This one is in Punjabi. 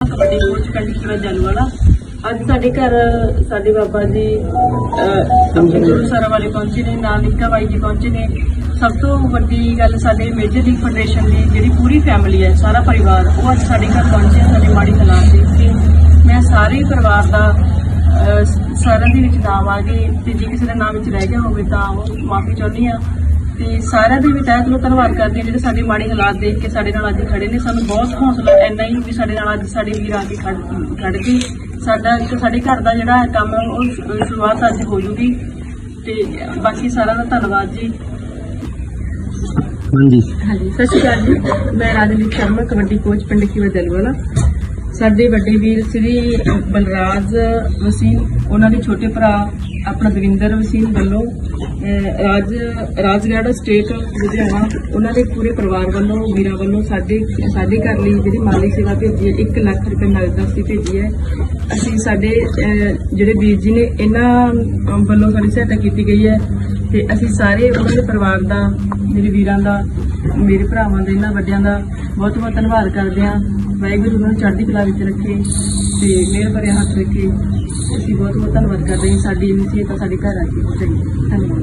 ਕਬੱਡੀ ਕੋਚ ਕੰਡੀਸ਼ਨਰ ਜਲਵਾਲਾ ਅੱਜ ਸਾਡੇ ਘਰ ਸਾਡੇ ਬਾਬਾ ਜੀ ਗੁਰੂ ਸਰਾਂ ਵਾਲੇ ਪਹੁੰਚੇ ਨੇ ਨਾਲ ਨਿੱਕਾ ਬਾਈ ਜੀ ਪਹੁੰਚੇ ਨੇ ਸਭ ਤੋਂ ਵੱਡੀ ਗੱਲ ਸਾਡੇ ਮੇਜਰ ਲੀਗ ਫੈਡਰੇਸ਼ਨ ਦੀ ਜਿਹੜੀ ਪੂਰੀ ਫੈਮਿਲੀ ਹੈ ਸਾਰਾ ਪਰਿਵਾਰ ਉਹ ਅੱਜ ਸਾਡੇ ਘਰ ਪਹੁੰਚੇ ਆ, ਸਾਡੇ ਮਾੜੀ ਹਾਲਾਤ ਦੇਖ ਕੇ ਮੈਂ ਸਾਰੇ ਪਰਿਵਾਰ ਦਾ ਅਹ, ਸਾਰਿਆਂ ਦੇ ਵਿੱਚ ਨਾਮ ਆ ਗਏ ਤੇ ਜੇ ਕਿਸੇ ਦਾ ਨਾਮ ਵਿੱਚ ਰਹਿ ਗਿਆ ਹੋਵੇ ਤਾਂ ਉਹ ਮਾਫੀ ਚਾਹੁੰਦੀ ਆ ਤੇ ਸਾਰਿਆਂ ਦੇ ਵੀ ਤਹਿ ਦਿਲੋਂ ਧੰਨਵਾਦ ਕਰਦੀ ਹਾਂ ਜਿਹੜੇ ਸਾਡੇ ਮਾੜੇ ਹਾਲਾਤ ਦੇਖ ਕੇ ਸਾਡੇ ਨਾਲ ਅੱਜ ਖੜੇ ਨੇ। ਸਾਨੂੰ ਬਹੁਤ ਹੌਸਲਾ ਇੰਨਾ ਹੀ ਵੀ ਸਾਡੇ ਨਾਲ ਅੱਜ ਸਾਡੇ ਵੀਰ ਆ ਕੇ ਖੜ ਖੜ ਗਏ। ਸਾਡਾ ਇੱਕ ਸਾਡੇ ਘਰ ਦਾ ਜਿਹੜਾ ਕੰਮ ਉਹ ਸ਼ੁਰੂਆਤ ਅੱਜ ਹੋ ਜੂਗੀ। ਤੇ ਬਾਕੀ ਸਾਰਿਆਂ ਦਾ ਧੰਨਵਾਦ ਜੀ। ਹਾਂਜੀ। ਹਾਂਜੀ ਸਤਿ ਸ਼੍ਰੀ ਅਕਾਲ ਜੀ। ਮੈਂ ਰਾਜਨੀਤ ਸ਼ਰਮਾ ਕਬੱਡੀ ਕੋਚ ਪਿੰਡ ਕੀਵਾ ਦਲਵਾਲਾ। ਸਾਡੇ ਵੱਡੇ ਵੀਰ ਸ੍ਰੀ ਬਲਰਾਜ ਵਸੀਨ ਉਹਨਾਂ ਦੇ ਛੋਟੇ ਭਰਾ ਆਪਣਾ ਦਵਿੰਦਰ ਵਸੀਨ ਵੱਲੋਂ ਰਾਜ, ਰਾਜਗੜ੍ਹ ਸਟੇਟ ਲੁਧਿਆਣਾ, ਉਹਨਾਂ ਦੇ ਪੂਰੇ ਪਰਿਵਾਰ ਵੱਲੋਂ, ਵੀਰਾਂ ਵੱਲੋਂ ਸਾਡੇ ਸਾਡੇ ਘਰ ਲਈ ਜਿਹੜੀ ਮਾਲੀ ਸੇਵਾ ਭੇਜੀ ਹੈ 1 ਲੱਖ ਰੁਪਏ ਨਗਦ ਅਸੀਂ ਭੇਜੀ ਹੈ। ਅਸੀਂ ਸਾਡੇ ਜਿਹੜੇ ਵੀਰ ਜੀ ਨੇ ਇਹਨਾਂ ਵੱਲੋਂ ਸਾਡੀ ਸਹਾਇਤਾ ਕੀਤੀ ਗਈ ਹੈ ਤੇ ਅਸੀਂ ਸਾਰੇ ਉਹਨਾਂ ਦੇ ਪਰਿਵਾਰ ਦਾ, ਮੇਰੇ ਵੀਰਾਂ ਦਾ ਮੇਰੇ ਭਰਾਵਾਂ ਦਾ, ਇਹਨਾਂ ਵੱਡਿਆਂ ਦਾ ਬਹੁਤ ਬਹੁਤ ਧੰਨਵਾਦ ਕਰਦੇ ਹਾਂ। ਵਾਹਿਗੁਰੂ ਉਹਨਾਂ ਨੂੰ ਚੜ੍ਹਦੀ ਕਲਾ ਵਿੱਚ ਰੱਖੇ ਤੇ ਮਿਹਰ ਭਰਿਆ ਹੱਥ ਰੱਖੇ। ਅਸੀਂ ਬਹੁਤ ਬਹੁਤ ਧੰਨਵਾਦ ਕਰਦੇ ਹਾਂ ਸਾਡੀ ਇਨੀਸ਼ੀਏਟਿਵ ਸਾਡੇ ਘਰ ਆ ਕੇ। ਹੋ ਧੰਨਵਾਦ।